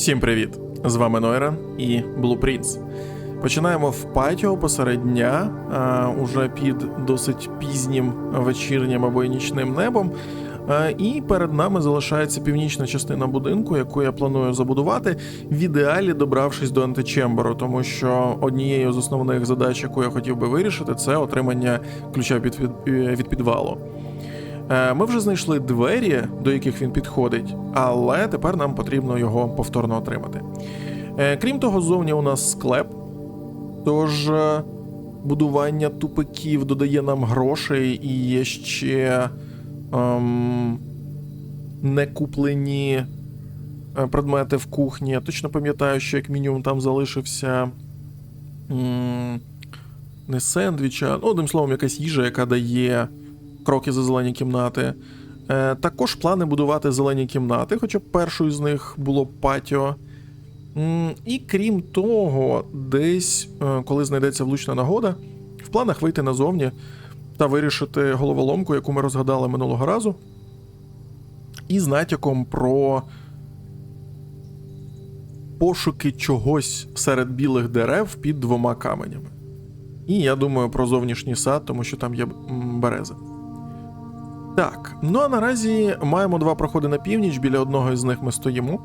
Всім привіт! З вами Нойра і Blueprints. Починаємо в патіо посеред дня, а, уже під досить пізнім вечірнім або й нічним небом. А, і перед нами залишається північна частина будинку, яку я планую забудувати, в ідеалі добравшись до античемберу, тому що однією з основних задач, яку я хотів би вирішити, це отримання ключа від, від, від підвалу. Е, Ми вже знайшли двері, до яких він підходить, але тепер нам потрібно його повторно отримати. Е, Крім того, ззовні у нас склеп. Тож е, будування тупиків додає нам грошей і є ще ем, некуплені предмети в кухні. Я точно пам'ятаю, що як мінімум там залишився. м, Не сендвіч, а ну, одним словом, якась їжа, яка дає кроки за зелені кімнати. Е, також плани будувати зелені кімнати, хоча б першою з них було патіо. І крім того, десь, е, коли знайдеться влучна нагода, в планах вийти назовні та вирішити головоломку, яку ми розгадали минулого разу, і з натяком про пошуки чогось серед білих дерев під двома каменями. І я думаю про зовнішній сад, тому що там є берези. Так, ну а наразі маємо два проходи на північ, біля одного із них ми стоїмо.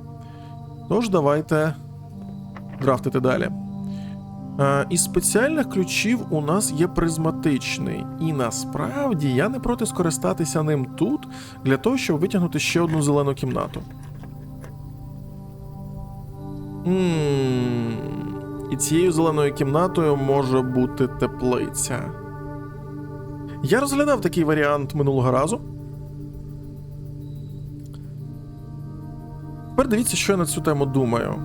Тож давайте драфтити далі. Е, із спеціальних ключів у нас є призматичний, і насправді я не проти скористатися ним тут для того, щоб витягнути ще одну зелену кімнату. м І цією зеленою кімнатою може бути теплиця. Я розглядав такий варіант минулого разу. Тепер дивіться, що я на цю тему думаю.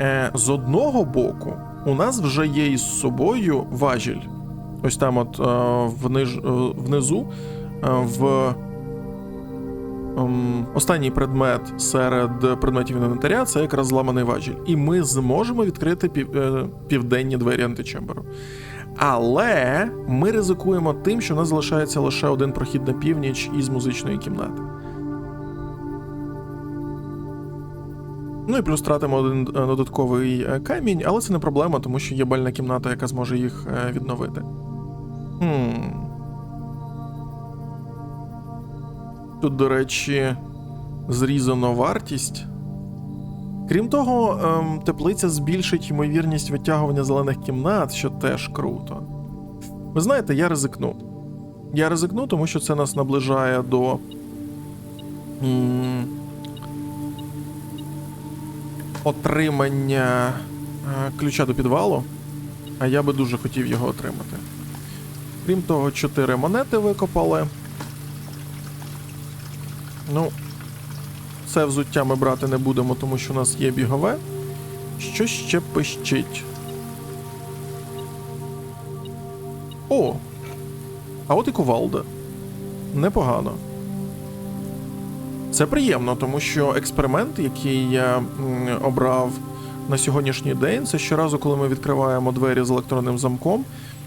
Е, з одного боку, у нас вже є із собою важіль. Ось там, от е, вниж, е, внизу, е, в ем, останній предмет серед предметів інвентаря це якраз зламаний важіль. І ми зможемо відкрити пів, е, південні двері античемберу. Але ми ризикуємо тим, що в нас залишається лише один прохід на північ із музичної кімнати. Ну і плюс тратимо один е, додатковий е, камінь, але це не проблема, тому що є бальна кімната, яка зможе їх е, відновити. Хм. Тут, до речі, зрізано вартість. Крім того, ем, теплиця збільшить ймовірність витягування зелених кімнат, що теж круто. Ви знаєте, я ризикну. Я ризикну, тому що це нас наближає до. Отримання е, ключа до підвалу, а я би дуже хотів його отримати. Крім того, 4 монети викопали. Ну, це взуття ми брати не будемо, тому що у нас є бігове. Що ще пищить? О! А от і кувалда. Непогано. Це приємно, тому що експеримент, який я обрав на сьогоднішній день, це щоразу, коли ми відкриваємо двері з електронним замком,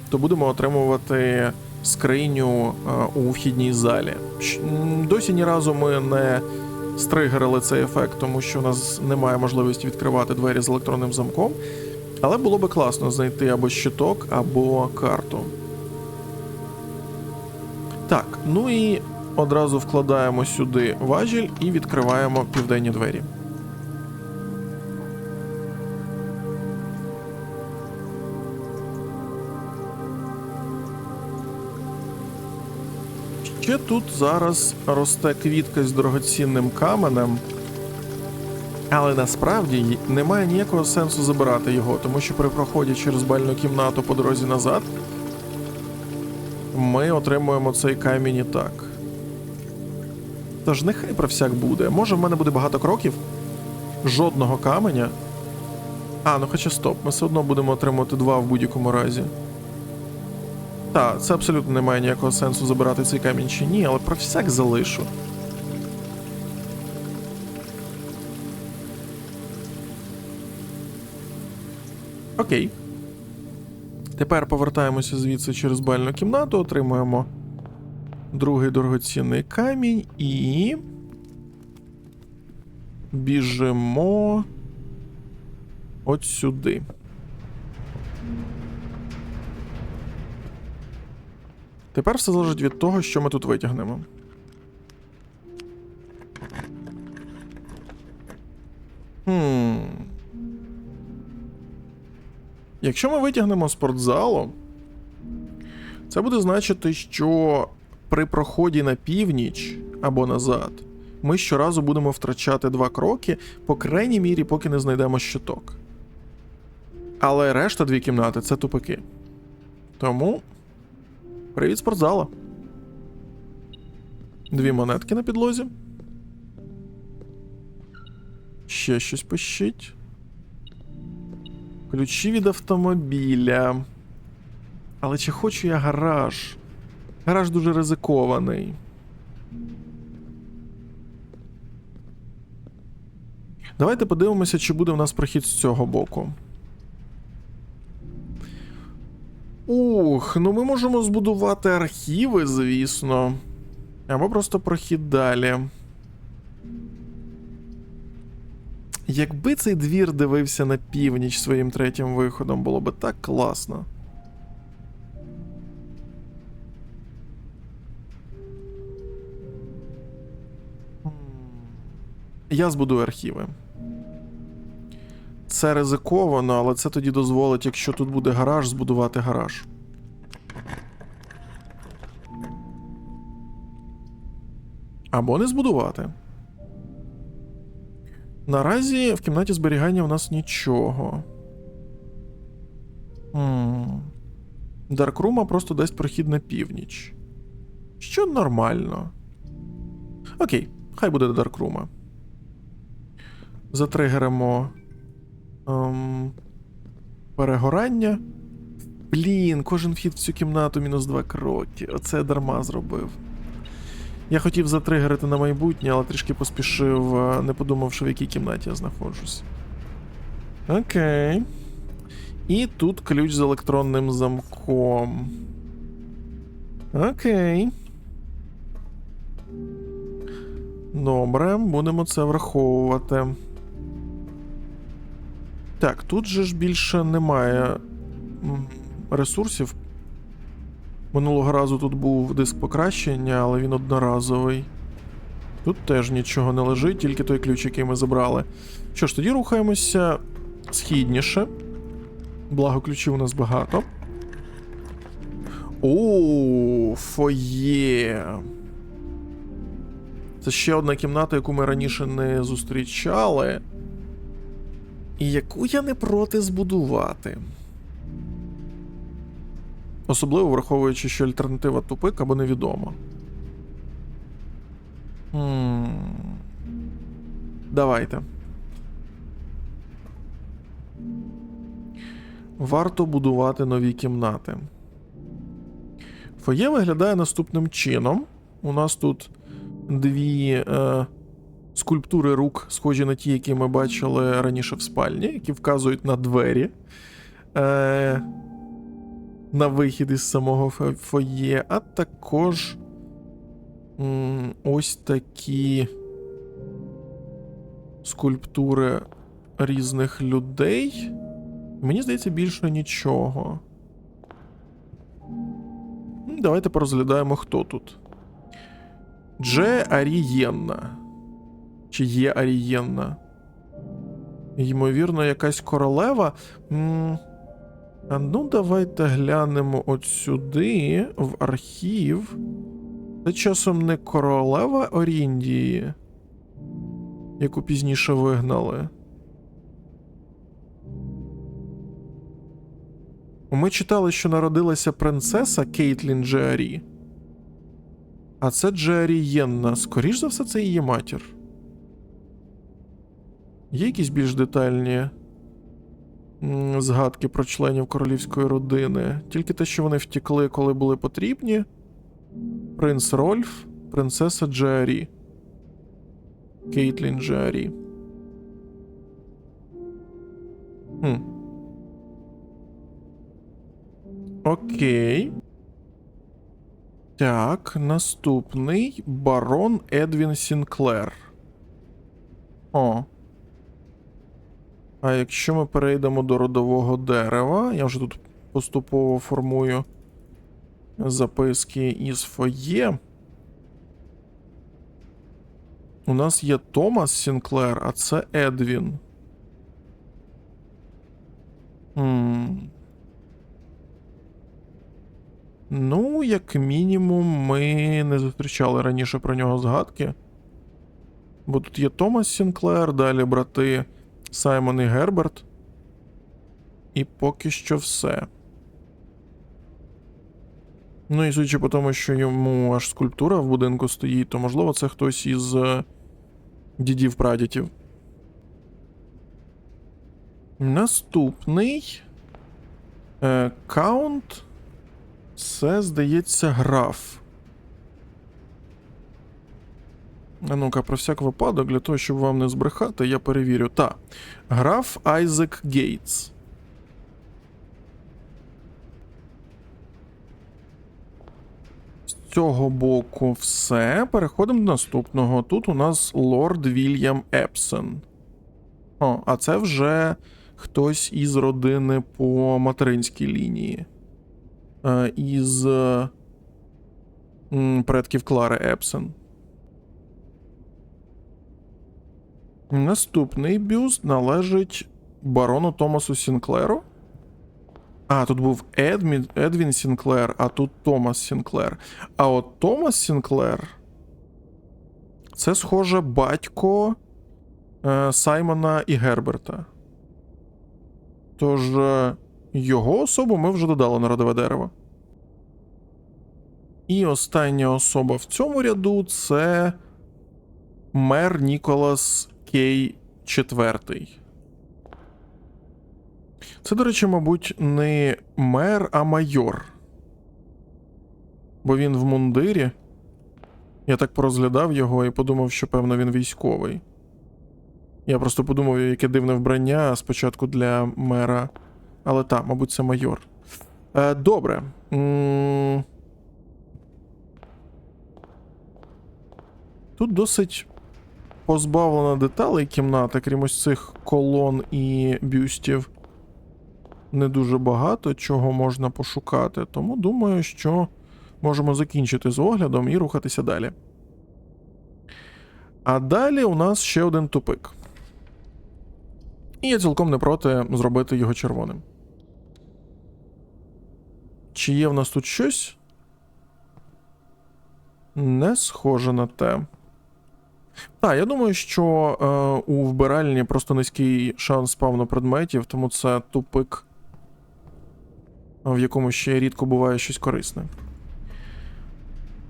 то будемо отримувати скриню е, у вхідній залі. Досі ні разу ми не стригерили цей ефект, тому що у нас немає можливості відкривати двері з електронним замком. Але було би класно знайти або щиток, або карту. Так, ну і одразу вкладаємо сюди важіль і відкриваємо південні двері. Ще тут зараз росте квітка з дорогоцінним каменем, але насправді немає ніякого сенсу забирати його, тому що при проході через бальну кімнату по дорозі назад ми отримуємо цей камінь і так. Тож нехай про всяк буде. Може, в мене буде багато кроків, жодного каменя. А, ну хоча стоп, ми все одно будемо отримувати два в будь-якому разі. Так, це абсолютно не має ніякого сенсу забирати цей камінь чи ні, але про всяк залишу. Окей. Тепер повертаємося звідси через бальну кімнату, отримуємо другий дорогоцінний камінь і. Біжимо от сюди. Тепер все залежить від того, що ми тут витягнемо. Хм. Якщо ми витягнемо спортзалу, це буде значити, що при проході на північ або назад ми щоразу будемо втрачати два кроки, по крайній мірі, поки не знайдемо щиток. Але решта дві кімнати це тупики. Тому. Привіт, спортзала. Дві монетки на підлозі. Ще щось пишіть. Ключі від автомобіля. Але чи хочу я гараж? Гараж дуже ризикований. Давайте подивимося, чи буде в нас прохід з цього боку. Ух, ну ми можемо збудувати архіви, звісно. Або просто прохід далі. Якби цей двір дивився на північ своїм третім виходом, було би так класно. Я збудую архіви. Це ризиковано, але це тоді дозволить, якщо тут буде гараж, збудувати гараж. Або не збудувати. Наразі в кімнаті зберігання у нас нічого. Даркрума просто дасть прохід на північ. Що нормально. Окей, хай буде Даркрума. Затригеримо ем, перегорання. Блін, кожен вхід в цю кімнату мінус 2 кроки. Оце я дарма зробив. Я хотів затригерити на майбутнє, але трішки поспішив, е, не подумавши, в якій кімнаті я знаходжусь. Окей. І тут ключ з електронним замком. Окей. Добре, будемо це враховувати. Так, тут же ж більше немає ресурсів. Минулого разу тут був диск покращення, але він одноразовий. Тут теж нічого не лежить, тільки той ключ, який ми забрали. Що ж, тоді рухаємося східніше. Благо ключів у нас багато. О, фоє. Це ще одна кімната, яку ми раніше не зустрічали. І яку я не проти збудувати. Особливо враховуючи, що альтернатива тупик або невідома. Давайте. Варто будувати нові кімнати. Фоє виглядає наступним чином. У нас тут дві е, скульптури рук, схожі на ті, які ми бачили раніше в спальні, які вказують на двері. Е, на вихід із самого фоє, а також м, ось такі скульптури різних людей. Мені здається, більше нічого. Давайте порозглядаємо, хто тут. Дже Арієнна. Чи є Арієнна? Ймовірно, якась королева. М, А ну, давайте глянемо от сюди, в архів. Це часом не королева Оріндії, яку пізніше вигнали. Ми читали, що народилася принцеса Кейтлін Джеарі. А це Джеарі Єнна. Скоріш за все, це її матір. Є якісь більш детальні згадки про членів королівської родини. Тільки те, що вони втікли, коли були потрібні. Принц Рольф, принцеса Джеарі. Кейтлін Джеарі. Хм. Окей. Так, наступний барон Едвін Сінклер. О. А якщо ми перейдемо до родового дерева, я вже тут поступово формую записки із фоє. У нас є Томас Сінклер, а це Едвін. М. Ну, як мінімум, ми не зустрічали раніше про нього згадки. Бо тут є Томас Сінклер, далі брати Саймон і Герберт. І поки що все. Ну і судячи по тому, що йому аж скульптура в будинку стоїть, то можливо це хтось із е, дідів прадітів. Наступний е, каунт. Це, здається, граф. А ну-ка, про всяк випадок, для того, щоб вам не збрехати, я перевірю. Та. Граф Айзек Гейтс. З цього боку все. Переходимо до наступного. Тут у нас лорд Вільям Епсен. О, а це вже хтось із родини по материнській лінії. Е, із предків Клари Епсен. Наступний бюст належить барону Томасу Сінклеру. А, тут був Едмін, Едвін Сінклер, а тут Томас Сінклер. А от Томас Сінклер. Це, схоже, батько е, Саймона і Герберта. Тож е, його особу ми вже додали на родове дерево. І остання особа в цьому ряду це мер Ніколас Кей IV. Це, до речі, мабуть, не мер, а майор. Бо він в мундирі. Я так порозглядав його і подумав, що, певно, він військовий. Я просто подумав, яке дивне вбрання спочатку для мера. Але так, мабуть, це майор. Е, добре. Тут досить позбавлена деталей кімната, крім ось цих колон і бюстів. Не дуже багато чого можна пошукати, тому думаю, що можемо закінчити з оглядом і рухатися далі. А далі у нас ще один тупик. І я цілком не проти зробити його червоним. Чи є в нас тут щось? Не схоже на те. Так, я думаю, що е, у вбиральні просто низький шанс спавну предметів, тому це тупик, в якому ще рідко буває щось корисне.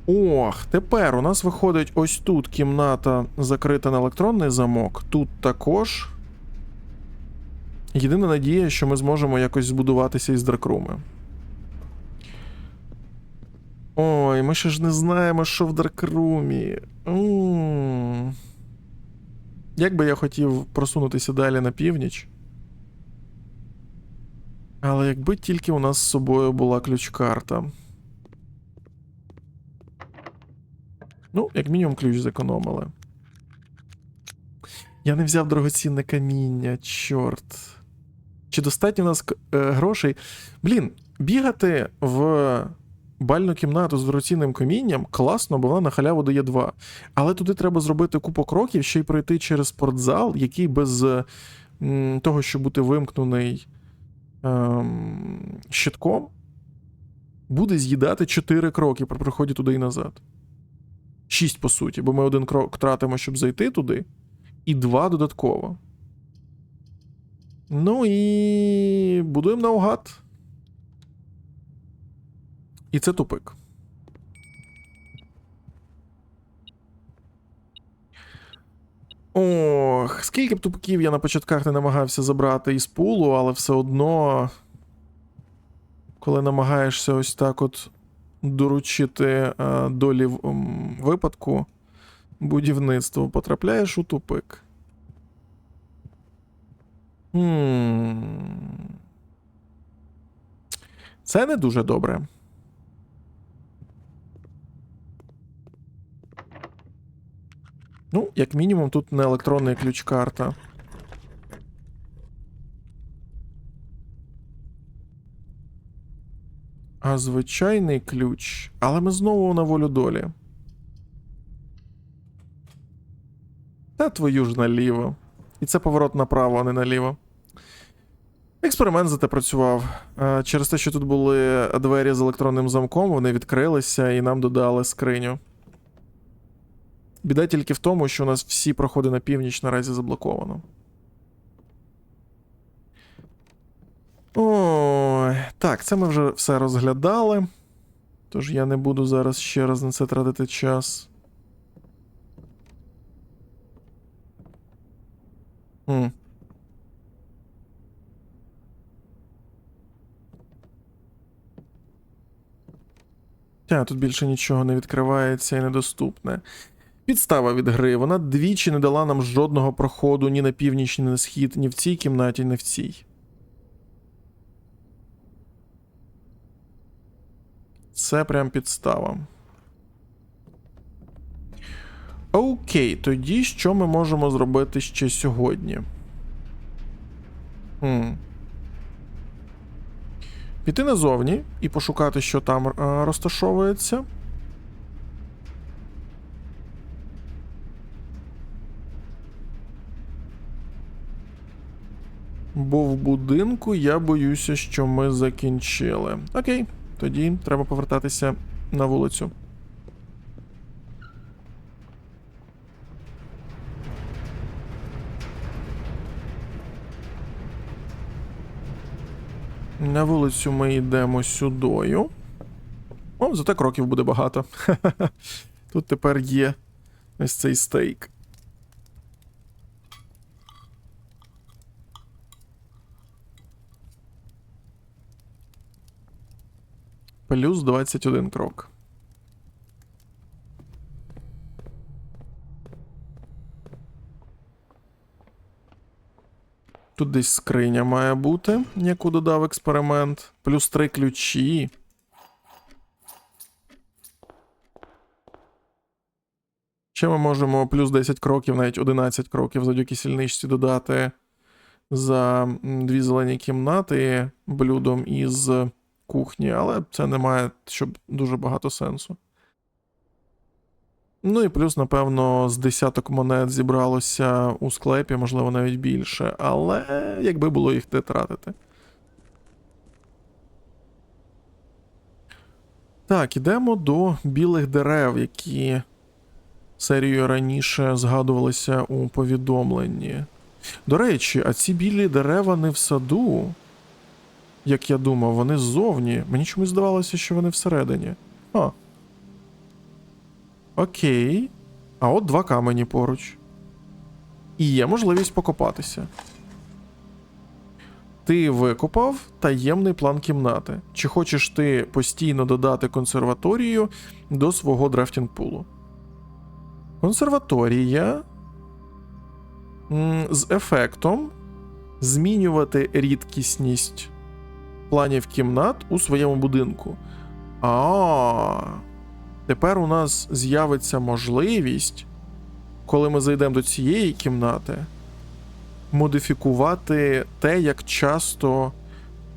Ох, тепер у нас виходить ось тут кімната закрита на електронний замок. Тут також. Єдина надія, що ми зможемо якось збудуватися із дракруми. Ой, ми ще ж не знаємо, що в Даркрумі. Як би я хотів просунутися далі на північ. Але якби тільки у нас з собою була ключ-карта. Ну, як мінімум, ключ зекономили. Я не взяв дорогоцінне каміння, чорт. Чи достатньо у нас е, грошей? Блін, бігати в бальну кімнату з дорогоцінним камінням класно, бо вона на халяву дає 2. Але туди треба зробити купу кроків, ще й пройти через спортзал, який без е, того, щоб бути вимкнений ем, щитком, буде з'їдати 4 кроки при приході туди і назад. 6, по суті, бо ми один крок тратимо, щоб зайти туди, і 2 додатково. Ну і будуємо наугад. І це тупик. Ох, скільки б тупиків я на початках не намагався забрати із пулу, але все одно, коли намагаєшся ось так от доручити е, долі в м, випадку будівництва, потрапляєш у тупик. Хм. Це не дуже добре. Ну, як мінімум, тут не електронний ключ-карта. А звичайний ключ. Але ми знову на волю долі. Та твою ж наліво. І це поворот направо, а не наліво. Експеримент зате працював. Е, через те, що тут були двері з електронним замком, вони відкрилися і нам додали скриню. Біда тільки в тому, що у нас всі проходи на північ наразі заблоковано. Ой, так, це ми вже все розглядали. Тож я не буду зараз ще раз на це тратити час. Хм. Тут більше нічого не відкривається і недоступне. Підстава від гри. Вона двічі не дала нам жодного проходу ні на північ, ні на схід, ні в цій кімнаті, ні в цій. Це прям підстава. Окей, тоді що ми можемо зробити ще сьогодні? Хм. Піти назовні і пошукати, що там е, розташовується. Бо в будинку я боюся, що ми закінчили. Окей, тоді треба повертатися на вулицю. На вулицю ми йдемо сюдою. О, зате кроків буде багато. Тут тепер є ось цей стейк. Плюс 21 крок. Тут десь скриня має бути, яку додав експеримент. Плюс 3 ключі. Ще ми можемо плюс 10 кроків, навіть 11 кроків завдяки сільничці додати за дві зелені кімнати блюдом із кухні, але це не має щоб дуже багато сенсу. Ну і плюс, напевно, з десяток монет зібралося у склепі, можливо, навіть більше, але якби було їх де тратити. Так, ідемо до білих дерев, які серією раніше згадувалися у повідомленні. До речі, а ці білі дерева не в саду, як я думав, вони ззовні. Мені чомусь здавалося, що вони всередині. А. Окей. А от два камені поруч. І є можливість покопатися. Ти викопав таємний план кімнати. Чи хочеш ти постійно додати консерваторію до свого драфтінг-пулу? Консерваторія з ефектом змінювати рідкісність планів кімнат у своєму будинку. А. Тепер у нас з'явиться можливість, коли ми зайдемо до цієї кімнати, модифікувати те, як часто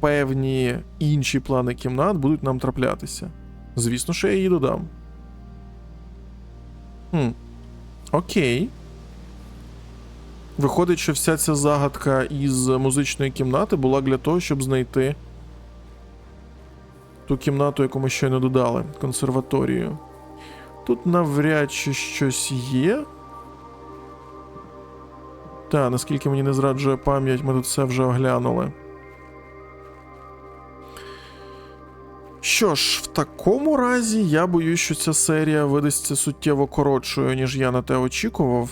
певні інші плани кімнат будуть нам траплятися. Звісно, що я її додам. Хм. Окей. Виходить, що вся ця загадка із музичної кімнати була для того, щоб знайти ту кімнату, яку ми щойно додали, консерваторію. Тут навряд чи щось є. Та, наскільки мені не зраджує пам'ять, ми тут все вже оглянули. Що ж, в такому разі я боюсь, що ця серія видасться суттєво коротшою, ніж я на те очікував.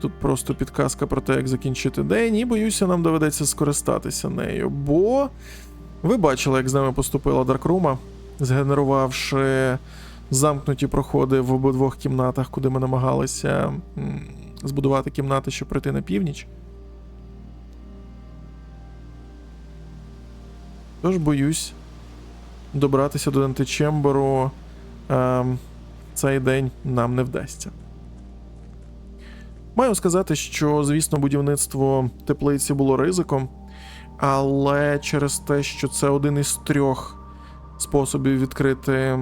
Тут просто підказка про те, як закінчити день, і боюся, нам доведеться скористатися нею. Бо ви бачили, як з нами поступила Даркрума, згенерувавши замкнуті проходи в обидвох кімнатах, куди ми намагалися збудувати кімнати, щоб прийти на північ. Тож боюсь, добратися до античемберу ем, цей день нам не вдасться. Маю сказати, що, звісно, будівництво теплиці було ризиком, але через те, що це один із трьох способів відкрити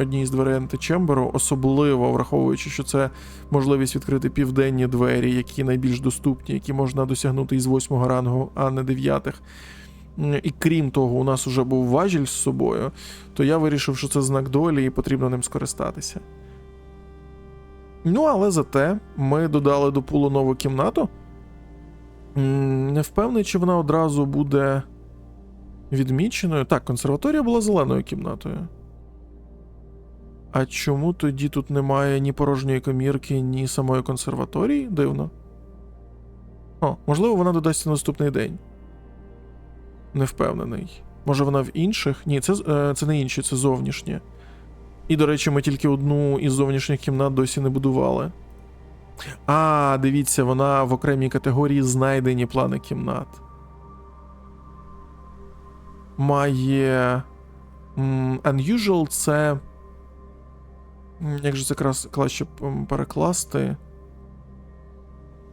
одні з дверей античемберу, особливо враховуючи, що це можливість відкрити південні двері, які найбільш доступні, які можна досягнути із восьмого рангу, а не дев'ятих. І крім того, у нас уже був важіль з собою, то я вирішив, що це знак долі і потрібно ним скористатися. Ну, але зате ми додали до пулу нову кімнату. Не впевнений, чи вона одразу буде відміченою. Так, консерваторія була зеленою кімнатою. А чому тоді тут немає ні порожньої комірки, ні самої консерваторії? Дивно. О, можливо, вона додасться на наступний день. Не впевнений. Може, вона в інших? Ні, це, е, це не інші, це зовнішнє. І, до речі, ми тільки одну із зовнішніх кімнат досі не будували. А, дивіться, вона в окремій категорії знайдені плани кімнат. Має. Unusual це. Як же це краще перекласти?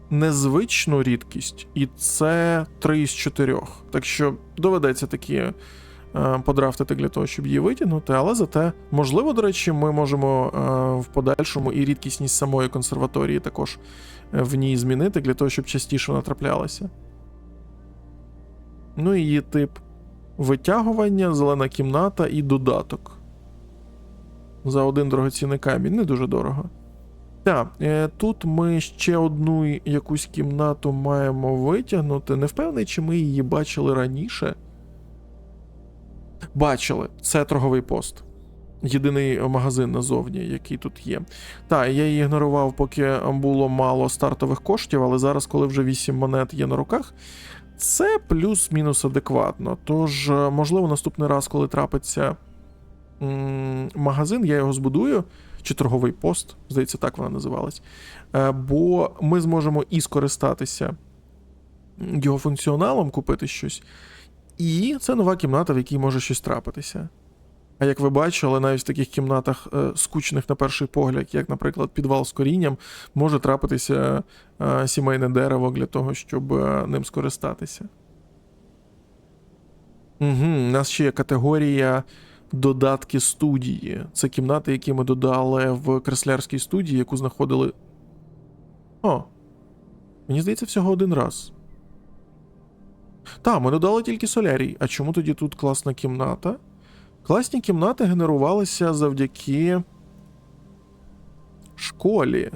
Незвичну рідкість, і це 3 із 4. Так що доведеться такі подрафтити для того, щоб її витягнути, але зате, можливо, до речі, ми можемо е, в подальшому і рідкісність самої консерваторії також е, в ній змінити для того, щоб частіше вона траплялася. Ну і її тип витягування, зелена кімната і додаток. За один дорогоцінний камінь, не дуже дорого. Так, е, тут ми ще одну якусь кімнату маємо витягнути. Не впевнений, чи ми її бачили раніше. Бачили, це торговий пост. Єдиний магазин назовні, який тут є. Так, я її ігнорував, поки було мало стартових коштів, але зараз, коли вже 8 монет є на руках, це плюс-мінус адекватно. Тож, е, можливо, наступний раз, коли трапиться магазин, я його збудую, чи торговий пост, здається, так вона називалась. Е, Бо ми зможемо і скористатися його функціоналом, купити щось. І це нова кімната, в якій може щось трапитися. А як ви бачили, навіть в таких кімнатах е, скучних на перший погляд, як, наприклад, підвал з корінням, може трапитися е, сімейне дерево для того, щоб е, ним скористатися. Угу, у нас ще є категорія додатки студії. Це кімнати, які ми додали в креслярській студії, яку знаходили. О, мені здається, всього один раз. Так, ми додали тільки солярій. А чому тоді тут класна кімната? Класні кімнати генерувалися завдяки школі.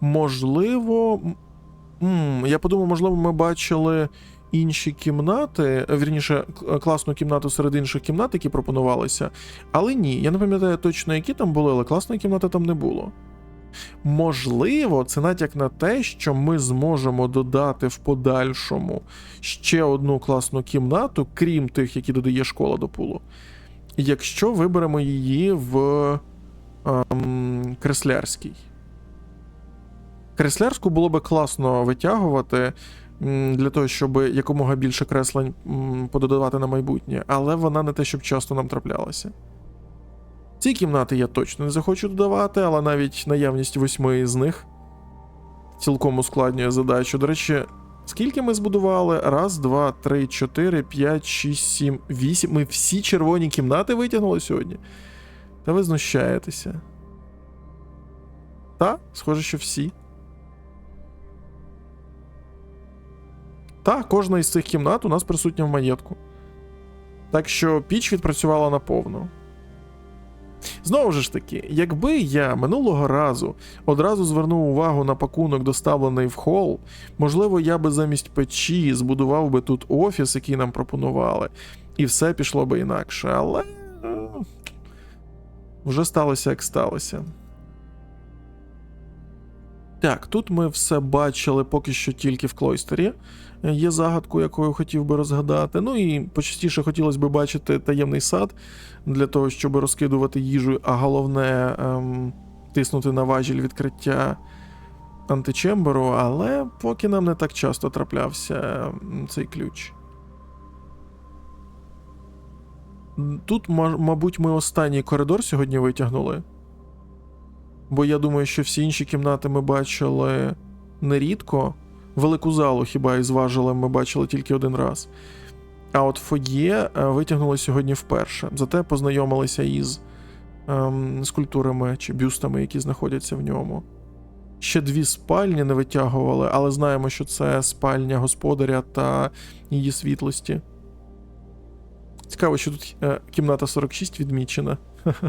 Можливо. м, Я подумав, можливо, ми бачили інші кімнати, вірніше, класну кімнату серед інших кімнат, які пропонувалися. Але ні, я не пам'ятаю точно, які там були, але класної кімнати там не було. Можливо, це натяк на те, що ми зможемо додати в подальшому ще одну класну кімнату, крім тих, які додає школа до пулу. Якщо виберемо її в ем, креслярській. Креслярську було би класно витягувати для того, щоб якомога більше креслень пододавати на майбутнє, але вона не те, щоб часто нам траплялася. Ці кімнати я точно не захочу додавати, але навіть наявність восьми з них цілком ускладнює задачу. До речі, скільки ми збудували? Раз, два, три, чотири, п'ять, шість, сім, вісім. Ми всі червоні кімнати витягнули сьогодні. Та ви знущаєтеся. Та, схоже, що всі. Та, кожна із цих кімнат у нас присутня в маєтку. Так що піч відпрацювала наповну. Знову ж таки, якби я минулого разу одразу звернув увагу на пакунок, доставлений в хол, можливо, я би замість печі збудував би тут офіс, який нам пропонували, і все пішло би інакше, але е, вже сталося, як сталося. Так, тут ми все бачили поки що тільки в клойстері. Є загадку, яку я хотів би розгадати. Ну і почастіше хотілося б бачити таємний сад для того, щоб розкидувати їжу, а головне ем, тиснути на важіль відкриття античемберу, але поки нам не так часто траплявся ем, цей ключ. Тут, мабуть, ми останній коридор сьогодні витягнули. Бо я думаю, що всі інші кімнати ми бачили нерідко. Велику залу хіба із важелем ми бачили тільки один раз. А от фоє е, витягнули сьогодні вперше. Зате познайомилися із ем, скульптурами чи бюстами, які знаходяться в ньому. Ще дві спальні не витягували, але знаємо, що це спальня господаря та її світлості. Цікаво, що тут е, кімната 46 відмічена.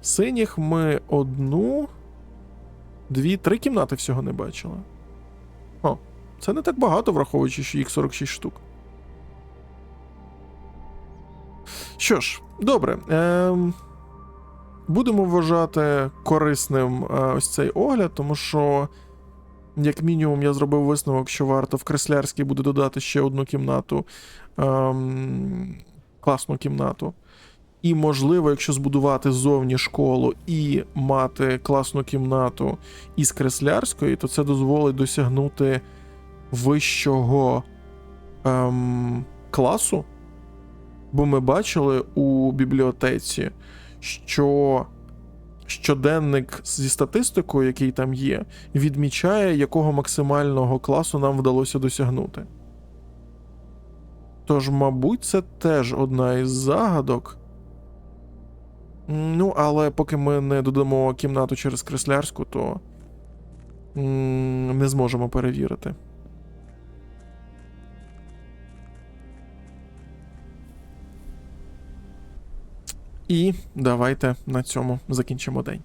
Синіх ми одну, дві, три кімнати всього не бачили. О, це не так багато, враховуючи, що їх 46 штук. Що ж, добре. Ем, будемо вважати корисним е, ось цей огляд, тому що, як мінімум, я зробив висновок, що варто в Креслярській буде додати ще одну кімнату, ем, класну кімнату. І, можливо, якщо збудувати зовні школу і мати класну кімнату із креслярської, то це дозволить досягнути вищого ем, класу. Бо ми бачили у бібліотеці, що щоденник зі статистикою, який там є, відмічає, якого максимального класу нам вдалося досягнути. Тож, мабуть, це теж одна із загадок. Ну, але поки ми не додамо кімнату через креслярську, то не зможемо перевірити. І давайте на цьому закінчимо день.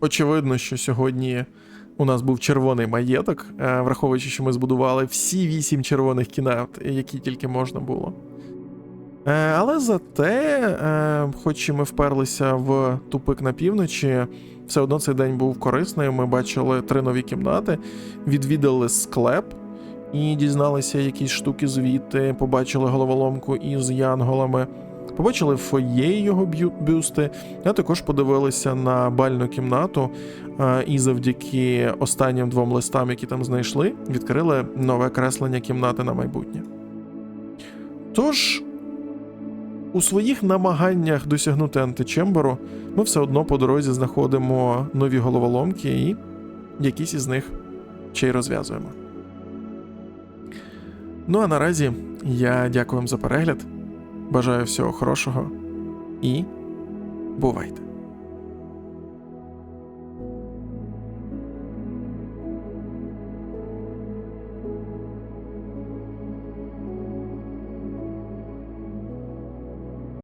Очевидно, що сьогодні у нас був червоний маєток, е, враховуючи, що ми збудували всі вісім червоних кімнат, які тільки можна було. Е, Але зате, е, хоч і ми вперлися в тупик на півночі, все одно цей день був корисний. Ми бачили три нові кімнати, відвідали склеп і дізналися якісь штуки звідти, побачили головоломку із янголами, побачили фоє його б'ю- бюсти, а також подивилися на бальну кімнату. е, І завдяки останнім двом листам, які там знайшли, відкрили нове креслення кімнати на майбутнє. Тож, у своїх намаганнях досягнути античемберу, ми все одно по дорозі знаходимо нові головоломки і якісь із них ще й розв'язуємо. Ну а наразі я дякую вам за перегляд. Бажаю всього хорошого і бувайте!